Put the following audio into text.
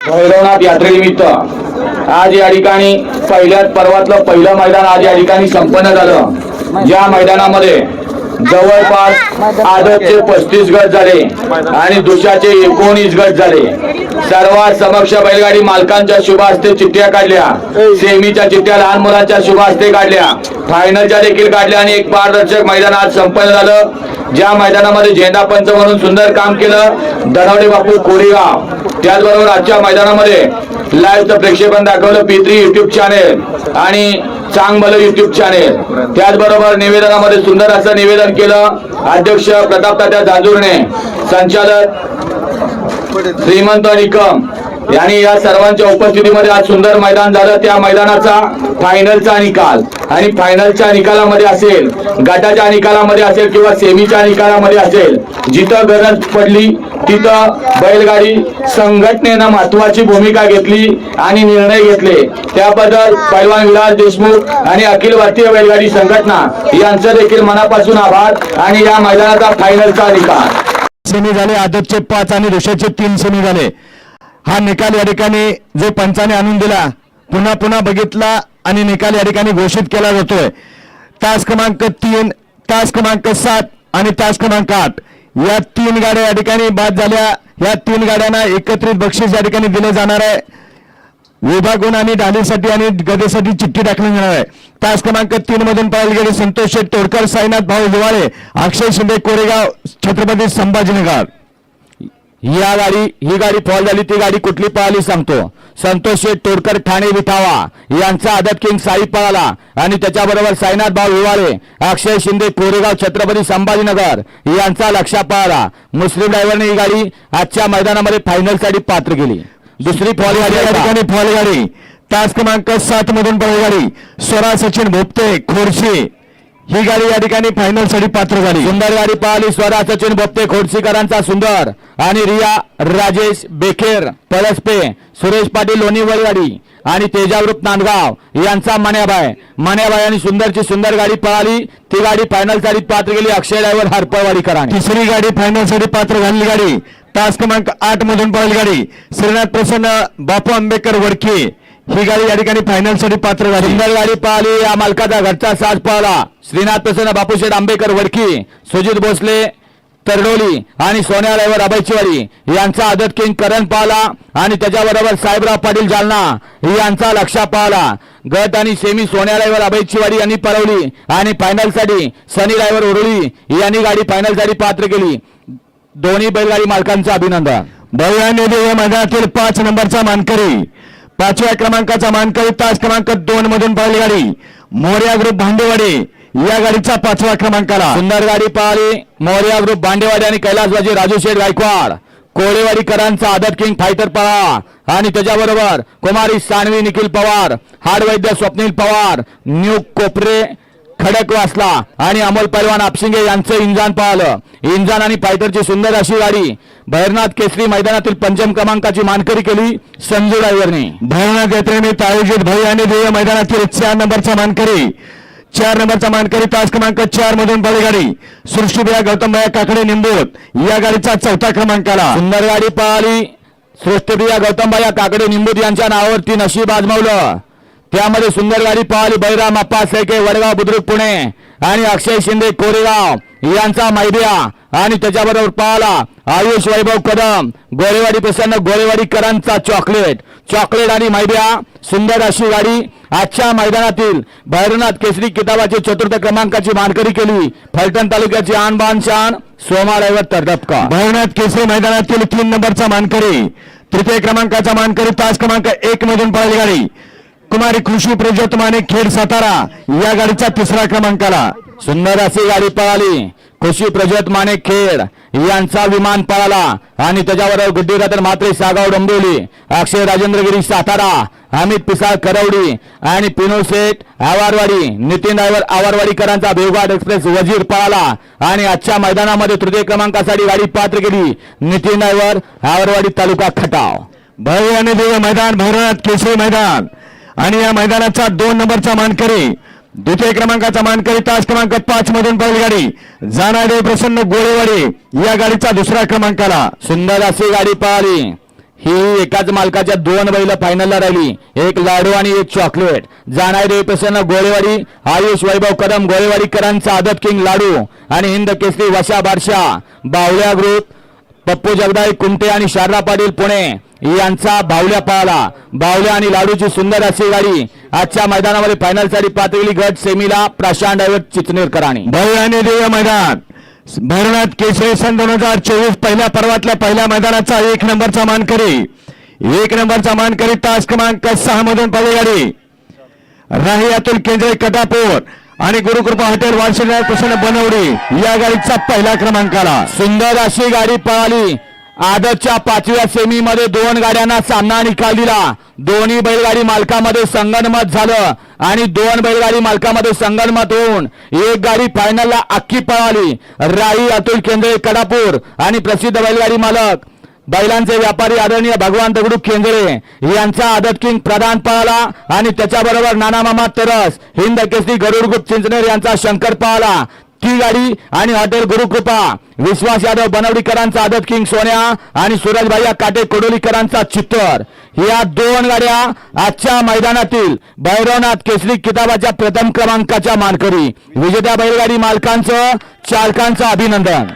भैरवनाथ यात्रेनिमित्त आज या ठिकाणी पहिल्या पर्वातलं पहिलं मैदान आज या ठिकाणी संपन्न झालं. ज्या मैदानामध्ये जवळपास आदतचे पस्तीस गट झाले आणि दुशाचे एकोणीस गट झाले. सर्वात समक्ष बैलगाडी मालकांच्या शुभास्ते चिठ्ठ्या काढल्या. सेमीच्या चिठ्ठ्या लहान मुलांच्या शुभास्ते काढल्या. फायनलच्या देखील काढल्या आणि एक पारदर्शक मैदान आज संपन्न झालं. ज्या मैदानामध्ये झेंडा पंच म्हणून सुंदर काम केलं धनवडे बापू कोरेगाव. त्याचबरोबर आजच्या मैदानामध्ये लाईव्हचं प्रेक्षेपण दाखवलं पित्री युट्यूब चॅनेल आणि चांगबल युट्यूब चॅनेल त्याचबरोबर निवेदनामध्ये सुंदर असं निवेदन केलं. अध्यक्ष प्रताप तात्या जांजूरने संचालक श्रीमंत निकम. यांनी या सर्वांच्या उपस्थितीमध्ये आज सुंदर मैदान झालं. त्या मैदानाचा फायनलचा निकाल आणि फायनलच्या निकालामध्ये असेल गटाच्या निकालामध्ये असेल किंवा सेमीच्या निकालामध्ये असेल जिथं गरज पडली तिथं बैलगाडी संघटनेनं महत्वाची भूमिका घेतली आणि निर्णय घेतले. त्याबद्दल पैलवान विलास देशमुख आणि अखिल भारतीय बैलगाडी संघटना यांचं देखील मनापासून आभार आणि या मैदानाचा फायनलचा निकाल. सेमी झाले आदतचे पाच आणि ऋषाचे तीन सेमी झाले. हा निकाल या ठिकाणी जो पंचाने आणून दिला पुन्हा पुन्हा बघितला आणि निकाल या ठिकाणी घोषित केला जातोय. तास क्रमांक तीन तास क्रमांक सात आणि तास क्रमांक आठ. या तीन गाड्या या ठिकाणी बाद झाल्या. या तीन गाड्यांना एकत्रित बक्षीस या ठिकाणी दिले जाणार आहे. विभागून आणि डालीसाठी आणि गदेसाठी चिठ्ठी टाकली जाणार आहे. तास क्रमांक तीन मधून पाहायला गेले संतोष शेठ तोडकर साईनाथ भाऊ हिवाळे अक्षय शिंदे कोरेगाव छत्रपती संभाजीनगर. या गाडी ही गाडी फॉल झाली ती गाडी कुठली पळाली सांगतो. संतोष शेठ तोडकर ठाणे विठावा. यांचा आदत किंग साई पळाला. आणि त्याच्याबरोबर साईनाथ भाऊ हिवाळे अक्षय शिंदे कोरेगाव छत्रपती संभाजीनगर यांचा लक्षा पळाला. मुस्लिम ड्रायव्हरने ही गाडी आजच्या मैदानामध्ये फायनलसाठी पात्र केली. दुसरी फॉल गाडी फॉल गाडी. तास क्रमांक सात मधून पळाली गाडी. स्वरा सचिन भोपते खोरशी ही गाडी या ठिकाणी फायनलसाठी पात्र झाली. सुंदर गाडी पाहिली. स्वरा सचिन बोपते खोडसीकरांचा सुंदर. आणि रिया राजेश बेखेर पळसपे सुरेश पाटील लोणीवळ गाडी आणि तेजावृत नांदगाव यांचा मण्याबाय. मण्याबाय आणि सुंदरची सुंदर गाडी पळाली. ती गाडी फायनलसाठी पात्र गेली. अक्षय ड्रायव्हर हरपळवाडीकरांनी तिसरी गाडी फायनलसाठी पात्र झालेली गाडी. तास क्रमांक आठ मधून पळाली गाडी. श्रीनाथ प्रसन्न बापू आंबेकर वडकी. ही गाडी या ठिकाणी फायनलसाठी पात्र झाली. सुंदर गाडी पाहिली या मालकाचा घरचा साज पाहला श्रीनाथ प्रसन्न बापूशेठ आंबेकर वडकी सुजित भोसले तरडोली आणि सोन्या ड्रायव्हर अभयचीवाडी यांचा आदत किंग करण पाहला आणि त्याच्याबरोबर साहेबराव पाटील जालना यांचा लक्षा पाहला गट आणि सेमी सोन्या ड्रायव्हर अभयचीवाडी यांनी पळवली आणि फायनलसाठी सनी ड्रायव्हर उरुळी यांनी गाडी फायनलसाठी पात्र केली. दोन्ही बैलगाडी मालकांचं अभिनंदन. भव्याने मैदानातील पाच नंबरचा मानकरी. पाचव्या क्रमांकाचा मानकरी तास क्रमांक दोन मधून पाहिली गाडी. मोर्या ग्रुप भांडेवाडी. या गाडीचा पाचवा क्रमांकाला. सुंदर गाडी पाहिली. मोर्या ग्रुप भांडेवाडी आणि कैलासबाजी राजू शेठ गायकवाड. कोळेवाडीकरांचा आदत किंग फायटर पळा आणि त्याच्याबरोबर कुमारी सानवी निखिल पवार. हाड वैद्य स्वप्नील पवार. न्यू कोपरे. खडक वासला आणि अमोल पैलवान आपशिंगे यांचं इंजान पाहिलं. इंजान आणि फायटरची सुंदर अशी गाडी. भैरनाथ केसरी मैदानातील पंचम क्रमांकाची मानकरी केली संजू ड्रायव्हरने. भैरनाथ यात्रेनिमित्त आयोजित भव्य आणि देय मैदानातील चार नंबरचा मानकरी. चार नंबरचा मानकरी तास क्रमांक चार मधून पळी गाडी सृष्टीप्रिया गौतमभाई काकडे निंबूत या गाडीचा चौथा क्रमांकाला सुंदर गाडी पळाली सृष्टीप्रिया गौतमबाई काकडे निंबूत यांच्या नावावरती नशीब आजमावलं. त्यामध्ये सुंदर गाडी पळाली बैराम अप्पा सेके वडगाव बुद्रुक पुणे आणि अक्षय शिंदे कोरेगाव यांचा मैद्या आणि त्याच्याबरोबर पळाला आयुष वैभव कदम गोरेवाडी प्रसन्न गोरेवाडीकरांचा चॉकलेट चॉकलेट आणि मैद्या सुंदर अशी गाडी आजच्या मैदानातील भैरवनाथ केसरी किताबाची चतुर्थ क्रमांकाची मानकरी केली. फलटण तालुक्याची आणबान शान सोमा ड्रायव्हर तरडपका भैरवनाथ केसरी मैदानातील तीन नंबरचा मानकरी. तृतीय क्रमांकाचा मानकरी तास क्रमांक एक मधून पळाली गाडी. कुमारी कृषी प्रज्योत खेड सातारा या गाडीचा तिसरा क्रमांकाला सुंदर अशी गाडी पळाली। खुशी प्रज्योत माने खेड यांचा विमान पळाला आणि त्याच्याबरोबर गुड्डी मात्रे सागाव डोंबिवली अक्षय राजेंद्रगिरी सातारा अमित पिसाळ करवडी आणि पिनू शेठ आवारवाडी नितीन ड्रायव्हर आवारवाडीकरांचा बेवघाट एक्सप्रेस वजीर पळाला आणि आजच्या मैदानामध्ये तृतीय क्रमांकासाठी गाडी पात्र केली. नितीन ड्रायव्हर आवारवाडी तालुका खटाव. भैरव आणि देव मैदान भैरवनाथ केसरी मैदान. आणि या मैदानाचा दोन नंबरचा मानकरी द्वितीय क्रमांकाचा मानकरी तास क्रमांक पाच मधून बैलगाडी. गाडी जाणारे प्रसन्न गोळेवाडी या गाडीचा दुसरा क्रमांकाला. सुंदर अशी गाडी पळाली ही एकाच मालकाच्या दोन बैल फायनलला राहिली. एक लाडू आणि एक चॉकलेट जाणाय प्रसन्न गोळेवाडी आयुष वैभव कदम गोळेवाडीकरांचा आदत किंग लाडू आणि हिंद केसरी वशा बारशा बावळ्या ग्रुप पप्पू जगदाई कुमटे आणि शारदा पाटील पुणे. यांचा बावल्या पळाला बावल्या आणि लाडूची सुंदर अशी गाडी. आजच्या मैदानामध्ये फायनलसाठी पातळी गट सेमीला प्रशांत चिचनेरकरांनी भव्य आणि दिव्य मैदान. भैरवनाथ केसरी सन दोन हजार चोवीस पहिल्या पर्वातल्या पहिल्या मैदानाचा एक नंबरचा मानकरी. एक नंबरचा मानकरी तास क्रमांक सहा मधून पहिली गाडी. राही अतुल केंद्रे कटापूर आणि गुरुकृपा हॉटेल वार्षिक प्रसन्न बनवडी या गाडीचा पहिला क्रमांक आला सुंदर अशी गाडी पळाली. आदतच्या पाचव्या सेमी मध्ये दोन गाड्यांना सामना निकाल दिला दोन्ही बैलगाडी मालकामध्ये संगणमत झालं आणि दोन बैलगाडी मालकामध्ये संगणमत होऊन एक गाडी फायनलला अख्खी पळाली. राई अतुल केंद्रे कडापूर आणि प्रसिद्ध बैलगाडी मालक. बैलांचे व्यापारी आदरणीय भगवान दगडू केंद्रे यांचा आदत किंग प्रधान पळाला आणि त्याच्याबरोबर नाना मामा तरस हिंद केसरी गरुडगुप्त चिंचनेर यांचा शंकर पळाला. ती गाडी आणि हॉटेल गुरुकृपा. विश्वास यादव बनवडीकरांचा आदत किंग सोन्या आणि सूरजभाई काटे कोडोलीकरांचा चित्तर. या दोन गाड्या आजच्या मैदानातील भैरवनाथ केसरी किताबाच्या प्रथम क्रमांकाच्या मानकरी. विजेत्या बैलगाडी मालकांचं चालकांचं अभिनंदन.